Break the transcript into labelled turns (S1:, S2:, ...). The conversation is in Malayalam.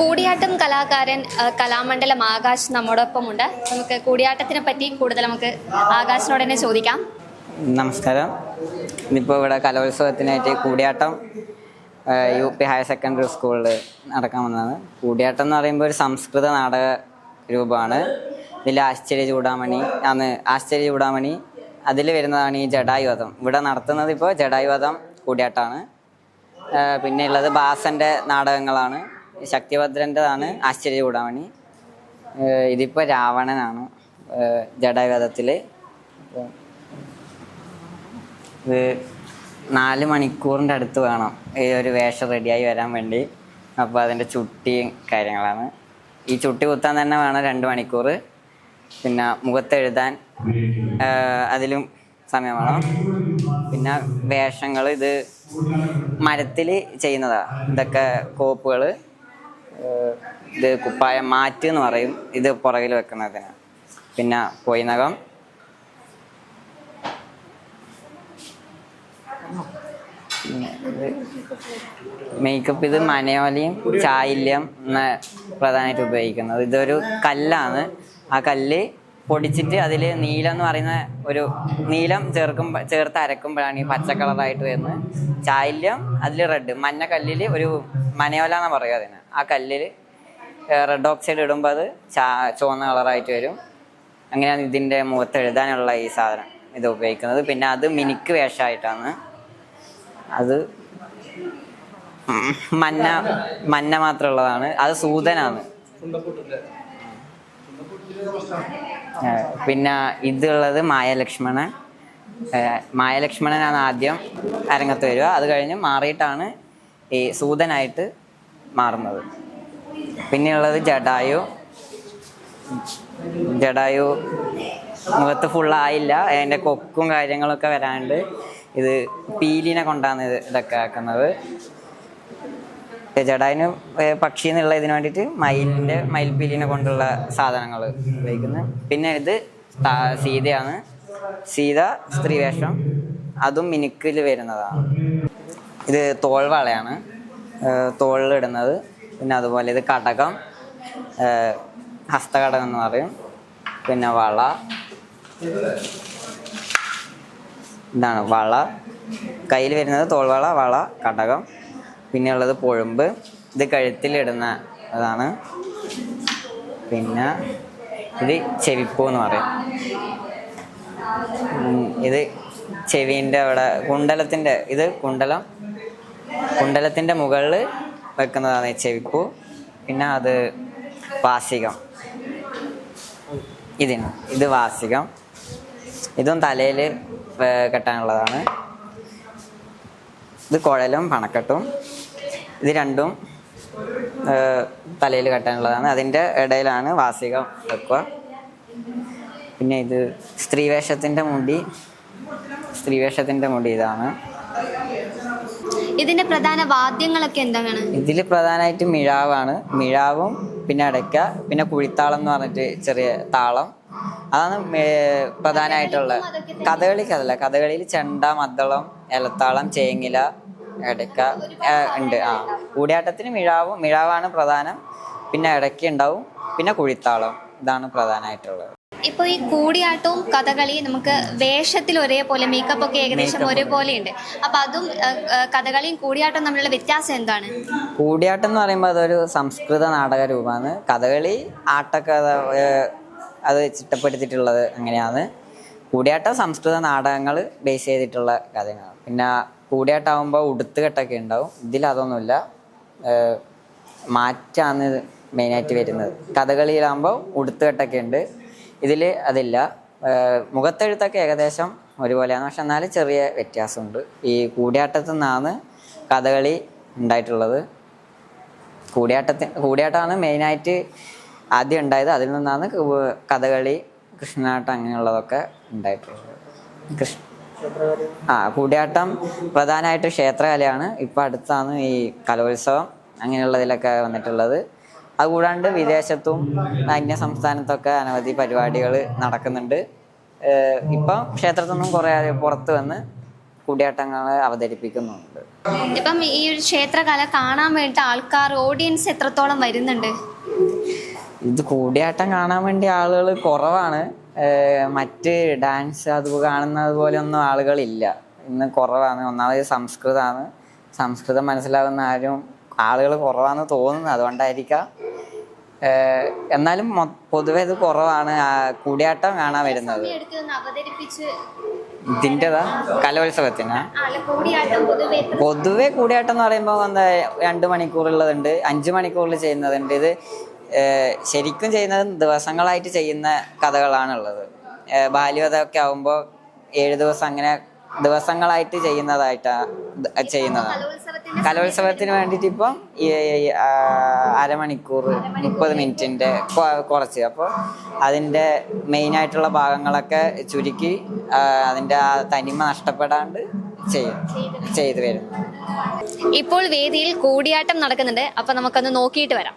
S1: കൂടിയാട്ടം കലാകാരൻ കലാമണ്ഡലം ആകാശ് നമ്മോടൊപ്പമുണ്ട്. നമുക്ക് കൂടിയാട്ടത്തിനെ പറ്റി കൂടുതൽ നമുക്ക് ആകാശിനോട് തന്നെ ചോദിക്കാം.
S2: നമസ്കാരം. ഇന്നിപ്പോൾ ഇവിടെ കലോത്സവത്തിനായിട്ട് Koodiyattam U P higher secondary സ്കൂളിൽ നടക്കാൻ വന്നതാണ്. കൂടിയാട്ടം എന്ന് പറയുമ്പോൾ ഒരു സംസ്കൃത നാടക രൂപമാണ്. ഇതിൽ ആശ്ചര്യ ചൂടാമണി അന്ന് ആശ്ചര്യ ചൂടാമണി അതിൽ വരുന്നതാണ് ഈ ജഡായുവധം ഇവിടെ നടത്തുന്നത് ഇപ്പോൾ ജഡായുവധം കൂടിയാട്ടമാണ് പിന്നെ ഉള്ളത് ബാസന്റെ നാടകങ്ങളാണ്. ശക്തിഭദ്രന്റെതാണ് ആശ്ചര്യ ചൂടാമണി ആ, ഇതിപ്പോൾ രാവണനാണ് ജഡവേദത്തിൽ ഇത് നാല് മണിക്കൂറിന്റെ അടുത്ത് വേണം ഈ ഒരു വേഷം റെഡിയായി വരാൻ വേണ്ടി. അപ്പോൾ അതിന്റെ ചുട്ടിയും കാര്യങ്ങളാണ്. ഈ ചുട്ടി കുത്താൻ തന്നെ വേണം രണ്ട് മണിക്കൂർ. പിന്നെ മുഖത്തെഴുതാൻ അതിലും സമയം വേണം. പിന്നെ വേഷങ്ങൾ ഇത് മരത്തിൽ ചെയ്യുന്നതാണ് ഇതൊക്കെ കോപ്പുകൾ ഇത് കുപ്പായം മാറ്റ് എന്ന് പറയും. ഇത് പുറകിൽ വെക്കുന്നതിന്. പിന്നെ പൊയ്നകം മേക്കപ്പ് ഇത് മനയോലയും ചായല്യം പ്രധാനമായിട്ട് ഉപയോഗിക്കുന്നത്. ഇതൊരു കല്ലാണ്. ആ കല്ല് പൊടിച്ചിട്ട് അതിൽ നീലം എന്ന് പറയുന്ന ഒരു നീലം ചേർക്കും ചേർത്ത് അരക്കുമ്പോഴാണ് ഈ പച്ച കളറായിട്ട് വരുന്നത്. ചായല്യം അതിൽ റെഡ് മഞ്ഞ കല്ലിൽ ഒരു മനയോല എന്ന് പറയുക അതിന്. ആ കല്ലിൽ റെഡ് ഓക്സൈഡ് ഇടുമ്പോൾ അത് ചാ ചുവന്ന കളറായിട്ട് വരും. അങ്ങനെയാണ് ഇതിന്റെ മുഖത്ത് എഴുതാനുള്ള ഈ സാധനം. ഇത് ഉപയോഗിക്കുന്നത്. പിന്നെ അത് മിനിക്ക് വേഷമായിട്ടാണ്. അത് മഞ്ഞ മഞ്ഞ മാത്രമുള്ളതാണ്. അത് സൂതനാണ്. പിന്നെ ഇതുള്ളത് മായലക്ഷ്മണൻ. മായ മായലക്ഷ്മണനാണ് ആദ്യം അരങ്ങത്ത് വരിക. അത് കഴിഞ്ഞ് മാറിയിട്ടാണ് ഈ സൂതനായിട്ട് മാറുന്നത്. പിന്നെയുള്ളത് ജഡായു. ജഡായു മുഖത്ത് ഫുള്ളായില്ല അതിന്റെ കൊക്കും കാര്യങ്ങളൊക്കെ വരാണ്ട് ഇത് പീലിനെ കൊണ്ടാണ് ഇത് ഇതൊക്കെ ആക്കുന്നത്. ജഡായിന് പക്ഷി എന്നുള്ള ഇതിന് വേണ്ടിയിട്ട് മയിലിന്റെ മയിൽപീലിനെ കൊണ്ടുള്ള സാധനങ്ങൾ ഉപയോഗിക്കുന്നത്. പിന്നെ ഇത് സീതയാണ്. സീത സ്ത്രീവേഷം അതും മിനുക്കിൽ വരുന്നതാണ്. ഇത് തോൾവളയാണ് തോളിലിടുന്നത് പിന്നെ അതുപോലെ ഇത് കടകം. ഹസ്തകടകം എന്ന് പറയും. പിന്നെ വള. ഇതാണ് വള. കയ്യിൽ വരുന്നത് തോൾവള വള കടകം. പിന്നെ ഉള്ളത് പൊഴുമ്പ്. ഇത് കഴുത്തിലിടുന്ന അതാണ്. പിന്നെ ഇത് ചെവിപ്പൂ എന്ന് പറയും. ഇത് ചെവീന്റെ അവിടെ കുണ്ടലത്തിന്റെ ഇത് കുണ്ടലം കുണ്ടലത്തിന്റെ മുകളിൽ വെക്കുന്നതാണ് ഈ ചെവിപ്പൂ. പിന്നെ അത് വാസികം ഇതിന് ഇത് വാസികം ഇതും തലയിൽ കെട്ടാനുള്ളതാണ്. ഇത് കുഴലും പണക്കെട്ടും. ഇത് രണ്ടും തലയിൽ കെട്ടാനുള്ളതാണ്. അതിന്റെ ഇടയിലാണ് വാസികം വെക്കുക. പിന്നെ ഇത് സ്ത്രീവേഷത്തിന്റെ മുടി സ്ത്രീവേഷത്തിന്റെ മുടി ഇതാണ്.
S1: ഇതിന്റെ പ്രധാന വാദ്യങ്ങളൊക്കെ എന്താണ്
S2: ഇതിൽ പ്രധാനമായിട്ട് മിഴാവാണ്. മിഴാവും പിന്നെ അടയ്ക്ക പിന്നെ കുഴിത്താളം എന്ന് പറഞ്ഞിട്ട് ചെറിയ താളം. അതാണ് പ്രധാനമായിട്ടുള്ള കഥകളിക്കതല്ല കഥകളിയിൽ ചെണ്ട മദ്ദളം ഇലത്താളം ചേങ്ങില ഇടയ്ക്ക ഉണ്ട്. ആ കൂടിയാട്ടത്തിന് മിഴാവും മിഴാവാണ് പ്രധാനം. പിന്നെ ഇടയ്ക്ക ഉണ്ടാവും. പിന്നെ കുഴിത്താളം. ഇതാണ് പ്രധാനമായിട്ടുള്ളത്.
S1: ഇപ്പോൾ ഈ കൂടിയാട്ടവും കഥകളി നമുക്ക് വേഷത്തിൽ ഒരേപോലെ മേക്കപ്പ് ഒക്കെ ഏകദേശം ഒരേപോലെ ഉണ്ട് അപ്പൊ അതും കഥകളിയും കൂടിയാട്ടവും തമ്മിലുള്ള വ്യത്യാസം എന്താണ്?
S2: കൂടിയാട്ടം എന്ന് പറയുമ്പോൾ അതൊരു സംസ്കൃത നാടക രൂപമാണ്. കഥകളി ആട്ടക്കഥ അത് ചിട്ടപ്പെടുത്തിയിട്ടുള്ളത് അങ്ങനെയാണ്. കൂടിയാട്ടം സംസ്കൃത നാടകങ്ങൾ ബേസ് ചെയ്തിട്ടുള്ള കഥയാണ്. പിന്നെ കൂടിയാട്ടാവുമ്പോൾ ഉടുത്തുകെട്ടൊക്കെ ഉണ്ടാവും. ഇതിൽ അതൊന്നുമില്ല. മാറ്റാണ് മെയിനായിട്ട് വരുന്നത്. കഥകളിയിലാകുമ്പോൾ ഉടുത്തുകെട്ടൊക്കെ ഉണ്ട്. ഇതിൽ അതില്ല. മുഖത്തെഴുത്തൊക്കെ ഏകദേശം ഒരുപോലെയാണ്. പക്ഷെ എന്നാലും ചെറിയ വ്യത്യാസമുണ്ട്. ഈ കൂടിയാട്ടത്തിൽ നിന്നാണ് കഥകളി ഉണ്ടായിട്ടുള്ളത്. കൂടിയാട്ടത്തി കൂടിയാട്ടമാണ് മെയിനായിട്ട് ആദ്യം ഉണ്ടായത്. അതിൽ നിന്നാണ് കഥകളി കൃഷ്ണനാട്ടം അങ്ങനെയുള്ളതൊക്കെ ഉണ്ടായിട്ടുള്ളത്. കൃഷ്ണ ആ കൂടിയാട്ടം പ്രധാനമായിട്ട് ക്ഷേത്രകലയാണ്. ഇപ്പം അടുത്താണ് ഈ കലോത്സവം. അങ്ങനെയുള്ളതിലൊക്കെ വന്നിട്ടുള്ളത്. അതുകൂടാണ്ട് വിദേശത്തും അന്യ സംസ്ഥാനത്തൊക്കെ അനവധി പരിപാടികൾ നടക്കുന്നുണ്ട്. ഇപ്പം ക്ഷേത്രത്തിൽ നിന്നും കുറേ പുറത്ത് വന്ന് കൂടിയാട്ടങ്ങൾ അവതരിപ്പിക്കുന്നുണ്ട്.
S1: ഇപ്പം ഈ ഒരു ക്ഷേത്രകല കാണാൻ വേണ്ടി ആൾക്കാർ ഓഡിയൻസ് എത്രത്തോളം വരുന്നുണ്ട്?
S2: ഇത് കൂടിയാട്ടം കാണാൻ വേണ്ടി ആളുകൾ കുറവാണ്. മറ്റ് ഡാൻസ് അത് കാണുന്നത് പോലെ ഒന്നും ആളുകളില്ല. ഇന്ന് കുറവാണ്. ഒന്നാമത് സംസ്കൃതമാണ് സംസ്കൃതം മനസ്സിലാകുന്ന ആരും ആളുകൾ കുറവാണെന്ന് തോന്നുന്നു അതുകൊണ്ടായിരിക്കാം. എന്നാലും പൊതുവെ ഇത് കുറവാണ്. കൂടിയാട്ടം കാണാൻ വരുന്നത്. ഇതിന്റെതാ? കലോത്സവത്തിനാ?
S1: പൊതുവെ
S2: കൂടിയാട്ടം എന്ന് പറയുമ്പോൾ എന്താ രണ്ട് മണിക്കൂറുള്ളതുണ്ട്. അഞ്ച് മണിക്കൂറിൽ ചെയ്യുന്നതുണ്ട്. ഇത് ശരിക്കും ചെയ്യുന്നത് ദിവസങ്ങളായിട്ട് ചെയ്യുന്ന കഥകളാണുള്ളത്. ഏഹ്, ബാല്യവധമൊക്കെ ആവുമ്പോൾ ഏഴ് ദിവസം അങ്ങനെ ദിവസങ്ങളായിട്ട് ചെയ്യുന്നതായിട്ടാണ് ചെയ്യുന്നതാണ്
S1: കലോത്സവത്തിന്
S2: വേണ്ടിയിട്ട് ഇപ്പം അരമണിക്കൂർ മുപ്പത് മിനിറ്റിന്റെ കുറച്ച്. അപ്പോൾ അതിന്റെ മെയിനായിട്ടുള്ള ഭാഗങ്ങളൊക്കെ ചുരുക്കി അതിന്റെ ആ തനിമ നഷ്ടപ്പെടാണ്ട് ചെയ്യും ചെയ്തു വരും.
S1: ഇപ്പോൾ വേദിയിൽ കൂടിയാട്ടം നടക്കുന്നുണ്ട്. അപ്പൊ നമുക്കൊന്ന് നോക്കിയിട്ട് വരാം.